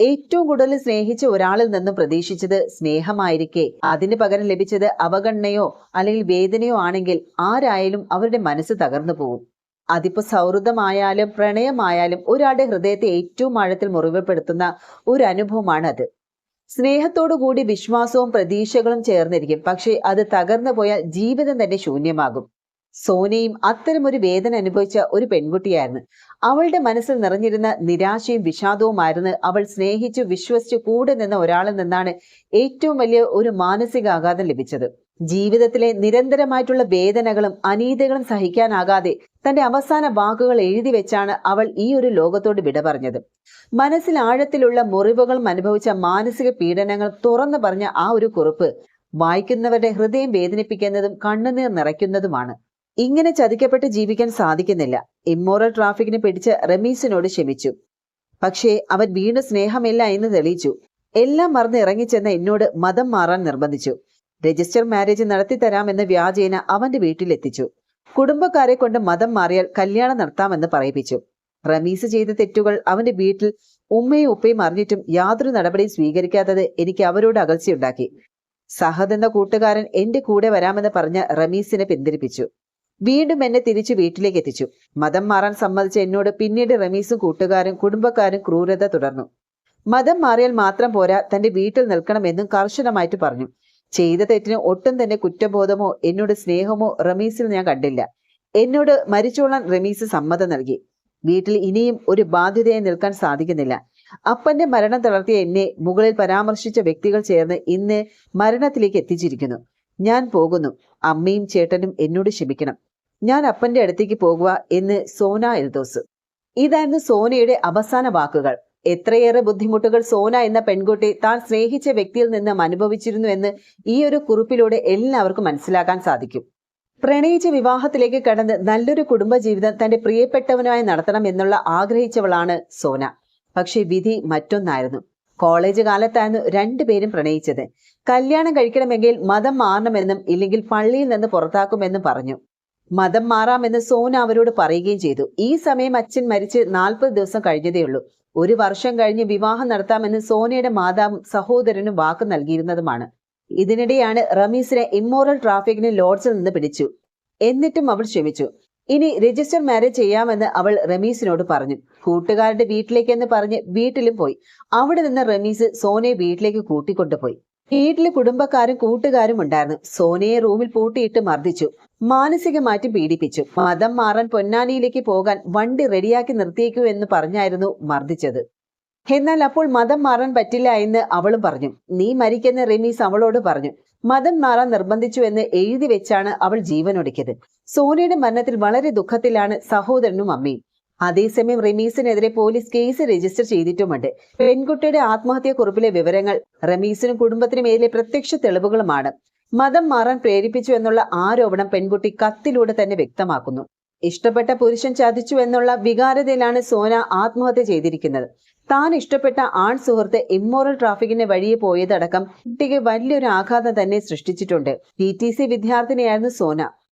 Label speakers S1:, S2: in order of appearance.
S1: ഏറ്റവും കൂടുതൽ സ്നേഹിച്ച ഒരാളിൽ നിന്നും പ്രതീക്ഷിച്ചത് സ്നേഹമായിരിക്കെ. അതിന് പകരം ലഭിച്ചത് അവഗണനയോ അല്ലെങ്കിൽ വേദനയോ ആണെങ്കിൽ ആരായാലും അവരുടെ മനസ്സ് തകർന്നു പോകും. അതിപ്പോ സൗഹൃദമായാലും പ്രണയമായാലും ഒരാളുടെ ഹൃദയത്തെ ഏറ്റവും ആഴത്തിൽ മുറിവപ്പെടുത്തുന്ന ഒരു അനുഭവമാണ് അത് സ്നേഹത്തോടു കൂടി വിശ്വാസവും പ്രതീക്ഷകളും ചേർന്നിരിക്കും. പക്ഷേ അത് തകർന്നു പോയാൽ ജീവിതം തന്നെ ശൂന്യമാകും. സോനയും അത്തരമൊരു വേദന അനുഭവിച്ച ഒരു പെൺകുട്ടിയായിരുന്നു. അവളുടെ മനസ്സിൽ നിറഞ്ഞിരുന്ന നിരാശയും വിഷാദവുമായിരുന്നു അവൾ സ്നേഹിച്ചു വിശ്വസിച്ചു കൂടെ നിന്ന ഒരാളിൽ നിന്നാണ് ഏറ്റവും വലിയ ഒരു മാനസികാഘാതം ലഭിച്ചത്. ജീവിതത്തിലെ നിരന്തരമായിട്ടുള്ള വേദനകളും അനീതികളും സഹിക്കാനാകാതെ തന്റെ അവസാന വാക്കുകൾ എഴുതി വെച്ചാണ് അവൾ ഈ ഒരു ലോകത്തോട് വിട പറഞ്ഞത്. മനസ്സിൽ ആഴത്തിലുള്ള മുറിവുകളും അനുഭവിച്ച മാനസിക പീഡനങ്ങൾ തുറന്നു പറഞ്ഞ ആ ഒരു കുറിപ്പ് വായിക്കുന്നവരുടെ ഹൃദയം വേദനിപ്പിക്കുന്നതും കണ്ണുനീർ നിറയ്ക്കുന്നതുമാണ്. ഇങ്ങനെ ചതിക്കപ്പെട്ട് ജീവിക്കാൻ സാധിക്കുന്നില്ല. ഇമ്മോറൽ ട്രാഫിക്കിന് പിടിച്ച് റമീസിനോട് ക്ഷമിച്ചു. പക്ഷേ അവൻ വീണ്ടും സ്നേഹമില്ല എന്ന് തെളിയിച്ചു. എല്ലാം മറന്ന് ഇറങ്ങിച്ചെന്ന എന്നോട് മതം മാറാൻ നിർബന്ധിച്ചു. രജിസ്റ്റർ മാരേജ് നടത്തിത്തരാമെന്ന് വ്യാജേന അവന്റെ വീട്ടിലെത്തിച്ചു. കുടുംബക്കാരെ കൊണ്ട് മതം മാറിയാൽ കല്യാണം നടത്താമെന്ന് പറയിപ്പിച്ചു. റമീസ് ചെയ്ത തെറ്റുകൾ അവന്റെ വീട്ടിൽ ഉമ്മയും ഉപ്പയും അറിഞ്ഞിട്ടും യാതൊരു നടപടിയും സ്വീകരിക്കാത്തത് എനിക്ക് അവരോട് അകൽച്ചയുണ്ടാക്കി. സഹദ് എന്ന കൂട്ടുകാരൻ എന്റെ കൂടെ വരാമെന്ന് പറഞ്ഞ് റമീസിനെ പിന്തിരിപ്പിച്ചു. വീണ്ടും എന്നെ തിരിച്ചു വീട്ടിലേക്ക് എത്തിച്ചു മതം മാറാൻ സമ്മതിച്ച എന്നോട് പിന്നീട് റമീസും കൂട്ടുകാരും കുടുംബക്കാരും ക്രൂരത തുടർന്നു. മതം മാറിയാൽ മാത്രം പോരാ തന്റെ വീട്ടിൽ നിൽക്കണമെന്നും കർശനമായിട്ട് പറഞ്ഞു. ചെയ്ത തെറ്റിന് ഒട്ടും തന്നെ കുറ്റബോധമോ എന്നോട് സ്നേഹമോ റമീസിൽ ഞാൻ കണ്ടില്ല. എന്നോട് മരിച്ചോളാൻ റമീസ് സമ്മതം നൽകി. വീട്ടിൽ ഇനിയും ഒരു ബാധ്യതയായി നിൽക്കാൻ സാധിക്കുന്നില്ല. അപ്പന്റെ മരണം തളർത്തിയ എന്നെ മുകളിൽ പരാമർശിച്ച വ്യക്തികൾ ചേർന്ന് ഇന്ന് മരണത്തിലേക്ക് എത്തിച്ചിരിക്കുന്നു. ഞാൻ പോകുന്നു. അമ്മയും ചേട്ടനും എന്നോട് ക്ഷമിക്കണം. ഞാൻ അപ്പന്റെ അടുത്തേക്ക് പോകുക എന്ന് സോന എൽദോസ്. ഇതായിരുന്നു സോനയുടെ അവസാന വാക്കുകൾ. എത്രയേറെ ബുദ്ധിമുട്ടുകൾ സോന എന്ന പെൺകുട്ടി താൻ സ്നേഹിച്ച വ്യക്തിയിൽ നിന്നും അനുഭവിച്ചിരുന്നു എന്ന് ഈ ഒരു കുറിപ്പിലൂടെ എല്ലാവർക്കും മനസ്സിലാക്കാൻ സാധിക്കും. പ്രണയിച്ച വിവാഹത്തിലേക്ക് കടന്ന് നല്ലൊരു കുടുംബജീവിതം തന്റെ പ്രിയപ്പെട്ടവനുമായി നടത്തണം എന്നുള്ള ആഗ്രഹിച്ചവളാണ് സോന. പക്ഷേ വിധി മറ്റൊന്നായിരുന്നു. കോളേജ് കാലത്തായിരുന്നു രണ്ടുപേരും പ്രണയിച്ചത്. കല്യാണം കഴിക്കണമെങ്കിൽ മതം മാറണമെന്നും ഇല്ലെങ്കിൽ പള്ളിയിൽ നിന്ന് പുറത്താക്കുമെന്നും പറഞ്ഞു. മതം മാറാമെന്ന് സോന അവരോട് പറയുകയും ചെയ്തു. ഈ സമയം അച്ഛൻ മരിച്ച് നാൽപ്പത് ദിവസം കഴിഞ്ഞതേയുള്ളൂ ഒരു വർഷം കഴിഞ്ഞ് വിവാഹം നടത്താമെന്ന് സോനയുടെ മാതാവും സഹോദരനും വാക്ക് നൽകിയിരുന്നതുമാണ്. ഇതിനിടെയാണ് റമീസിനെ ഇമ്മോറൽ ട്രാഫിക്കിന് ലോഡ്ജിൽ നിന്ന് പിടിച്ചു. എന്നിട്ടും അവൾ ക്ഷമിച്ചു. ഇനി രജിസ്റ്റർ മാരേജ് ചെയ്യാമെന്ന് അവൾ റമീസിനോട് പറഞ്ഞു. കൂട്ടുകാരുടെ വീട്ടിലേക്കെന്ന് പറഞ്ഞ് വീട്ടിലും പോയി. അവിടെ നിന്ന് റമീസ് സോനയെ വീട്ടിലേക്ക് കൂട്ടിക്കൊണ്ടുപോയി. വീട്ടിൽ കുടുംബക്കാരും കൂട്ടുകാരും ഉണ്ടായിരുന്നു. സോനയെ റൂമിൽ പൂട്ടിയിട്ട് മർദ്ദിച്ചു. മാനസികമായിട്ട് പീഡിപ്പിച്ചു. മതം മാറാൻ പൊന്നാനിയിലേക്ക് പോകാൻ വണ്ടി റെഡിയാക്കി നിർത്തിയേക്കൂ എന്ന് പറഞ്ഞായിരുന്നു മർദ്ദിച്ചത്. എന്നാൽ അപ്പോൾ മതം മാറാൻ പറ്റില്ല എന്ന് അവളും പറഞ്ഞു. നീ മരിക്കുന്ന റെമീസ് അവളോട് പറഞ്ഞു. മതം മാറാൻ നിർബന്ധിച്ചു എന്ന് എഴുതി വെച്ചാണ് അവൾ ജീവനൊടുക്കിയത്. സോനയുടെ മരണത്തിൽ വളരെ ദുഃഖത്തിലാണ് സഹോദരനും അമ്മയും. അതേസമയം റമീസിനെതിരെ പോലീസ് കേസ് രജിസ്റ്റർ ചെയ്തിട്ടുമുണ്ട്. പെൺകുട്ടിയുടെ ആത്മഹത്യാക്കുറിപ്പിലെ വിവരങ്ങൾ റമീസിനും കുടുംബത്തിനും മേലെ പ്രത്യക്ഷ തെളിവുകളുമാണ്. മതം മാറാൻ പ്രേരിപ്പിച്ചു എന്നുള്ള ആരോപണം പെൺകുട്ടി കത്തിലൂടെ തന്നെ വ്യക്തമാക്കുന്നു. ഇഷ്ടപ്പെട്ട പുരുഷൻ ചതിച്ചു എന്നുള്ള വികാരതയിലാണ് സോന ആത്മഹത്യ ചെയ്തിരിക്കുന്നത്. താൻ ഇഷ്ടപ്പെട്ട ആൺ സുഹൃത്ത് ഇമ്മോറൽ ട്രാഫിക്കിന്റെ വഴിയെ പോയതടക്കം കുട്ടിക്ക് വലിയൊരു ആഘാതം തന്നെ സൃഷ്ടിച്ചിട്ടുണ്ട്. ടി ടി സി വിദ്യാർത്ഥിനിയായിരുന്നു സോന.